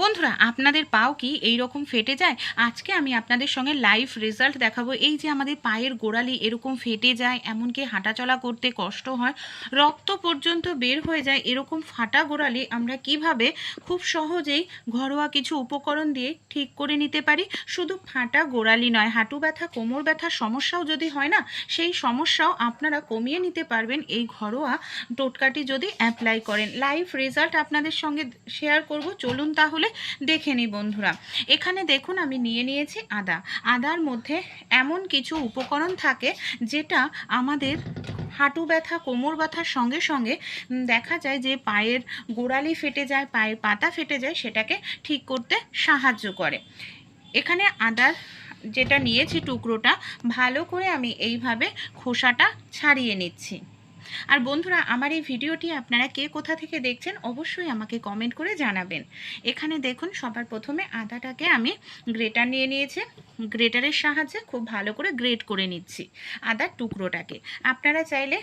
বন্ধুরা, আপনাদের পাও কি এই রকম ফেটে যায়? আজকে আমি আপনাদের সঙ্গে লাইভ রেজাল্ট দেখাবো। এই যে আমাদের পায়ের গোড়ালি এরকম ফেটে যায়, এমনকি হাঁটাচলা করতে কষ্ট হয়, রক্ত পর্যন্ত বের হয়ে যায়, এরকম ফাটা গোড়ালি আমরা কীভাবে খুব সহজেই ঘরোয়া কিছু উপকরণ দিয়ে ঠিক করে নিতে পারি? শুধু ফাটা গোড়ালি নয়, হাঁটু ব্যথা, কোমর ব্যথার সমস্যাও যদি হয় না, সেই সমস্যাও আপনারা কমিয়ে নিতে পারবেন। এই ঘরোয়া টোটকাটি যদি অ্যাপ্লাই করেন। লাইভ রেজাল্ট আপনাদের সঙ্গে শেয়ার করব। চলুন তাহলে দেখে নিই বন্ধুরা। এখানে দেখুন আমি নিয়ে নিয়েছি আদা। আদার মধ্যে এমন কিছু উপকরণ থাকে যেটা আমাদের হাঁটু ব্যথা, কোমর ব্যথার সঙ্গে সঙ্গে দেখা যায় যে পায়ের গোড়ালি ফেটে যায়, পায়ের পাতা ফেটে যায়, সেটাকে ঠিক করতে সাহায্য করে। এখানে আদার যেটা নিয়েছি টুকরোটা, ভালো করে আমি এইভাবে খোসাটা ছাড়িয়ে নিচ্ছি। আর বন্ধুরা, আমার এই ভিডিওটি আপনারা কে কোথা থেকে দেখছেন অবশ্যই আমাকে কমেন্ট করে জানাবেন। এখানে দেখুন, সবার প্রথমে আদাটাকে আমি গ্রেটার নিয়ে নিয়েছি। গ্রেটারের সাহায্যে খুব ভালো করে গ্রেট করে নিচ্ছি আদার টুকরোটাকে। আপনারা চাইলে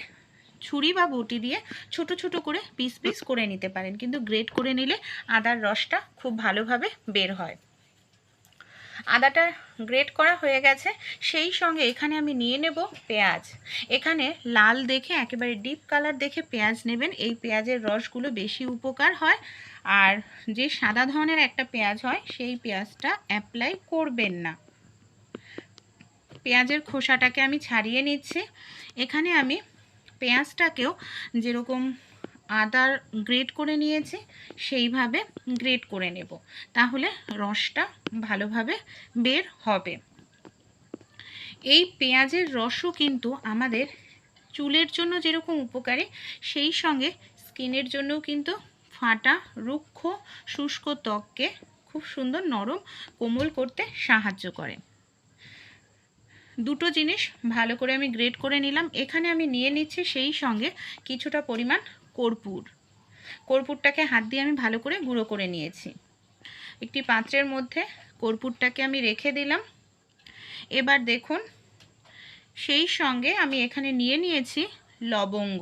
ছুরি বা বটি দিয়ে ছোট ছোট করে পিস পিস করে নিতে পারেন, কিন্তু গ্রেট করে নিলে আদার রসটা খুব ভালোভাবে বের হয়। আদাটা গ্রেট করা হয়ে গেছে, সেই সঙ্গে এখানে আমি নিয়ে নেব পেঁয়াজ। এখানে লাল দেখে, একেবারে ডিপ কালার দেখে পেঁয়াজ নেবেন। এই পেঁয়াজের রসগুলো বেশি উপকার হয়। আর যে সাদা ধরনের একটা পেঁয়াজ হয়, সেই পেঁয়াজটা অ্যাপ্লাই করবেন না। পেঁয়াজের খোসাটাকে আমি ছাড়িয়ে নিচ্ছি। এখানে আমি পেঁয়াজটাকেও যেরকম আদার গ্রেট করে নিয়েছি, সেইভাবে গ্রেট করে নেব। তাহলে রসটা ভালোভাবে বের হবে। এই পেঁয়াজের রসও কিন্তু আমাদের চুলের জন্য যেরকম উপকারী, সেই সঙ্গে স্কিনের জন্যও কিন্তু ফাটা, রুক্ষ, শুষ্ক ত্বককে খুব সুন্দর নরম, কোমল করতে সাহায্য করে। দুটো জিনিস ভালো করে আমি গ্রেট করে নিলাম। এখানে আমি নিয়ে নিচ্ছি সেই সঙ্গে কিছুটা পরিমাণ কর্পূর। কর্পূরটাকে হাত দিয়ে আমি ভালো করে গুঁড়ো করে নিয়েছি। একটি পাত্রের মধ্যে কর্পূরটাকে আমি রেখে দিলাম। এবার দেখুন, সেই সঙ্গে আমি এখানে নিয়ে নিয়েছি লবঙ্গ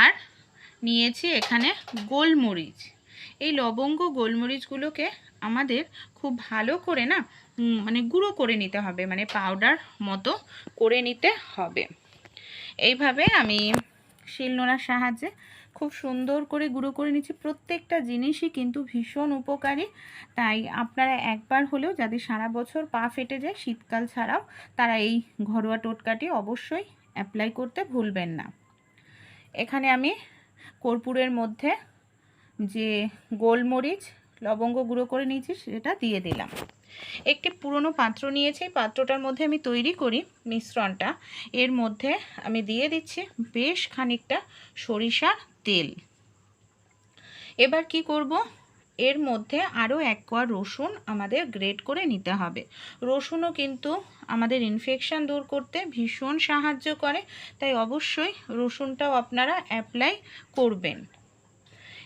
আর নিয়েছি এখানে গোলমরিচ। এই লবঙ্গ, গোলমরিচগুলোকে আমাদের খুব ভালো করে না মানে গুঁড়ো করে নিতে হবে মানে পাউডার মতো করে নিতে হবে। এইভাবে আমি শিলনোড়ার সাহায্যে খুব সুন্দর করে গুঁড়ো করে নিচ্ছি। প্রত্যেকটা জিনিসই কিন্তু ভীষণ উপকারী। তাই আপনারা একবার হলেও যাদের সারা বছর পা ফেটে যায় শীতকাল ছাড়াও তারা এই ঘরোয়া টোটকাটি অবশ্যই অ্যাপ্লাই করতে ভুলবেন না। এখানে আমি কর্পূরের মধ্যে যে গোলমরিচ, লবঙ্গ গুঁড়ো করে নিয়েছি সেটা দিয়ে দিলাম। একটি পুরনো পাত্র নিয়েছি। পাত্রটার মধ্যে আমি তৈরি করি মিশ্রণটা। এর মধ্যে আমি দিয়ে দিচ্ছি বেশ খানিকটা সরিষার তেল। এবার কি করব? এর মধ্যে আরও এক কোয়া রসুন আমাদের গ্রেট করে নিতে হবে। রসুনও কিন্তু আমাদের ইনফেকশান দূর করতে ভীষণ সাহায্য করে, তাই অবশ্যই রসুনটাও আপনারা অ্যাপ্লাই করবেন।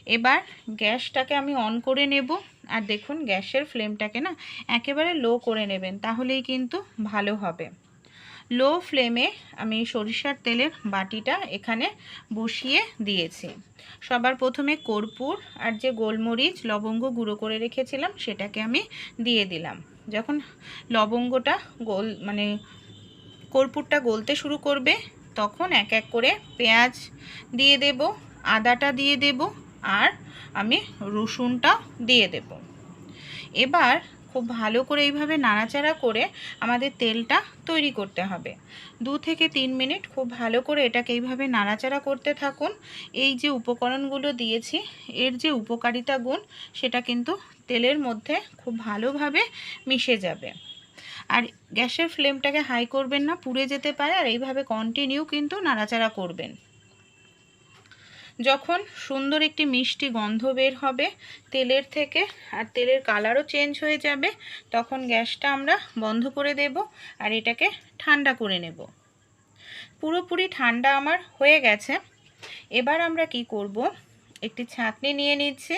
এবার গ্যাসটাকে আমি অন করে নেব। আর দেখুন গ্যাসের ফ্লেমটাকে না একেবারে লো করে নেবেন, তাহলেই কিন্তু ভালো হবে। লো ফ্লেমে আমি সরিষার তেলের বাটিটা এখানে বসিয়ে দিয়েছি। সবার প্রথমে কর্পূর আর যে গোলমরিচ, লবঙ্গ গুঁড়ো করে রেখেছিলাম, সেটাকে আমি দিয়ে দিলাম। যখন লবঙ্গটা গোল মানে কর্পূরটা গলতে শুরু করবে, তখন এক এক করে পেঁয়াজ দিয়ে দেব, আদাটা দিয়ে দেব আর আমি রসুনটা দিয়ে দেব। এবার খুব ভালো করে এইভাবে নাড়াচাড়া করে আমাদের তেলটা তৈরি করতে হবে। দু থেকে তিন মিনিট খুব ভালো করে এটাকে এইভাবে নাড়াচাড়া করতে থাকুন। এই যে উপকরণগুলো দিয়েছি, এর যে উপকারিতা গুণ, সেটা কিন্তু তেলের মধ্যে খুব ভালোভাবে মিশে যাবে। আর গ্যাসের ফ্লেমটাকে হাই করবেন না, পুড়ে যেতে পারে, আর এইভাবে কন্টিনিউ কিন্তু নাড়াচাড়া করবেন। যখন সুন্দর একটি মিষ্টি গন্ধ বের হবে তেলের থেকে আর তেলের কালারও চেঞ্জ হয়ে যাবে, তখন গ্যাসটা আমরা বন্ধ করে দেব আর এটাকে ঠান্ডা করে নেব। পুরোপুরি ঠান্ডা আমার হয়ে গেছে। এবার আমরা কি করব? একটি ছাঁকনি নিয়ে নিচ্ছি।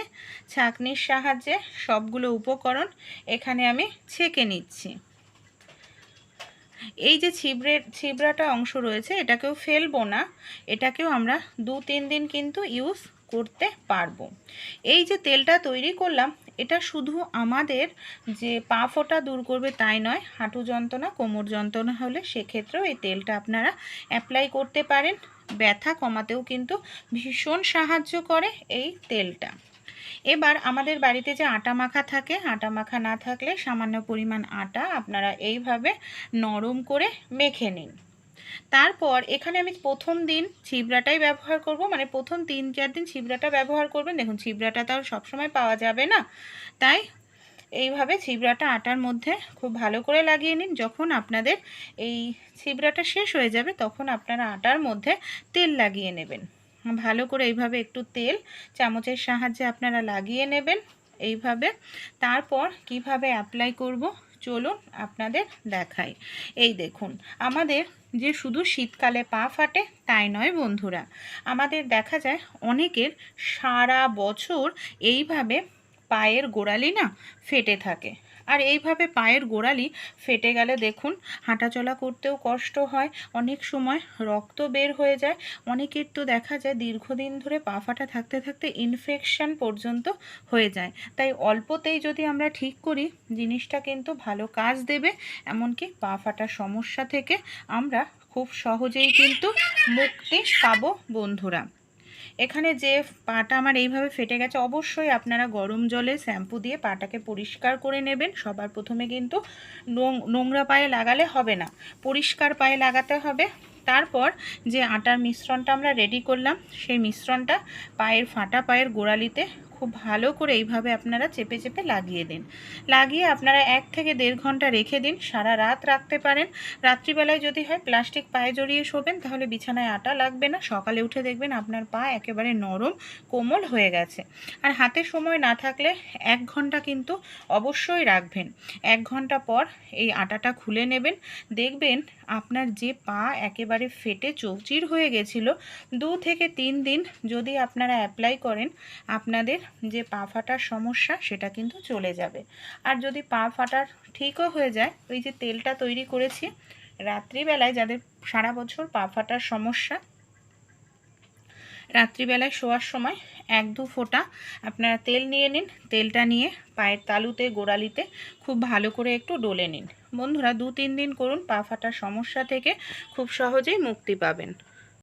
ছাঁকনির সাহায্যে সবগুলো উপকরণ এখানে আমি ছেঁকে নিচ্ছি। এই যে ছিবড়ের ছিবড়াটা অংশ রয়েছে, এটাকেও ফেলব না। এটাকেও আমরা দু তিন দিন কিন্তু ইউজ করতে পারব। এই যে তেলটা তৈরি করলাম, এটা শুধু আমাদের যে পা ফোটা দূর করবে তাই নয়, হাঁটু যন্ত্রণা, কোমর যন্ত্রণা হলে সেক্ষেত্রেও এই তেলটা আপনারা অ্যাপ্লাই করতে পারেন। ব্যথা কমাতেও কিন্তু ভীষণ সাহায্য করে এই তেলটা। এবার আমাদের বাড়িতে যে আটা মাখা থাকে, আটা মাখা না থাকলে সামান্য পরিমাণ আটা আপনারা এইভাবে নরম করে মেখে নিন। তারপর এখানে আমি প্রথম দিন ছিবড়াটাই ব্যবহার করব মানে প্রথম তিন চার দিন ছিবড়াটা ব্যবহার করবেন। দেখুন, ছিবড়াটা তো আর সবসময় পাওয়া যাবে না। তাই এইভাবে ছিবড়াটা আটার মধ্যে খুব ভালো করে লাগিয়ে নিন। যখন আপনাদের এই ছিবড়াটা শেষ হয়ে যাবে, তখন আপনারা আটার মধ্যে তেল লাগিয়ে নেবেন। ভালো করে এইভাবে একটু তেল চামচের সাহায্যে আপনারা লাগিয়ে নেবেন এইভাবে। তারপর কীভাবে অ্যাপ্লাই করব? চলুন আপনাদের দেখাই। এই দেখুন, আমাদের যে শুধু শীতকালে পা ফাটে তাই নয় বন্ধুরা, আমাদের দেখা যায় অনেকের সারা বছর এইভাবে পায়ের গোড়ালি না ফেটে থাকে। আর এইভাবে পায়ের গোড়ালি ফেটে গেলে দেখুন, হাঁটাচলা করতেও কষ্ট হয়, অনেক সময় রক্ত বের হয়ে যায়। অনেকের তো দেখা যায় দীর্ঘদিন ধরে পা ফাটা থাকতে থাকতে ইনফেকশন পর্যন্ত হয়ে যায়। তাই অল্পতেই যদি আমরা ঠিক করি, জিনিসটা কিন্তু ভালো কাজ দেবে। এমনকি পা ফাটার সমস্যা থেকে আমরা খুব সহজেই কিন্তু মুক্তি পাবো বন্ধুরা। এখানে যে পাটা আমার এইভাবে ফেটে গেছে, অবশ্যই আপনারা গরম জলে শ্যাম্পু দিয়ে পাটাকে পরিষ্কার করে নেবেন। সবার প্রথমে কিন্তু নোংরা পায়ে লাগালে হবে না। পরিষ্কার পায়ে লাগাতে হবে। তারপর যে আটার মিশ্রণটা আমরা রেডি করলাম, সেই মিশ্রণটা পায়ের ফাটা পায়ের গোড়ালিতে খুব ভালো করে এইভাবে আপনারা চেপে চেপে লাগিয়ে দিন। লাগিয়ে আপনারা এক থেকে দেড় ঘণ্টা রেখে দিন, সারা রাত রাখতে পারেন। রাত্রিবেলায় যদি হয় প্লাস্টিক পায়ে জড়িয়ে শোবেন, তাহলে বিছানায় আটা লাগবে না। সকালে উঠে দেখবেন আপনার পা একেবারে নরম, কোমল হয়ে গেছে। আর হাতে সময় না থাকলে এক ঘণ্টা কিন্তু অবশ্যই রাখবেন। এক ঘণ্টা পর এই আটাটা খুলে নেবেন। দেখবেন আপনার যে পা একেবারে ফেটে চৌচির হয়ে গেছিল, দু থেকে তিন দিন যদি আপনারা অ্যাপ্লাই করেন, আপনাদের যে পা ফাটার সমস্যা সেটা কিন্তু চলে যাবে। আর যদি পা ফাটার ঠিকও হয়ে যায়, ওই যে তেলটা তৈরি করেছি, রাত্রিবেলায় যাদের সারা বছর পা ফাটার সমস্যা, রাত্রিবেলায় শোয়ার সময় এক দু ফোঁটা আপনারা তেল নিয়ে নিন, তেলটা নিয়ে পায়ের তালুতে, গোড়ালিতে খুব ভালো করে একটু ডলে নিন। বন্ধুরা, দু তিন দিন করুন পা ফাটার সমস্যা থেকে, খুব সহজেই মুক্তি পাবেন।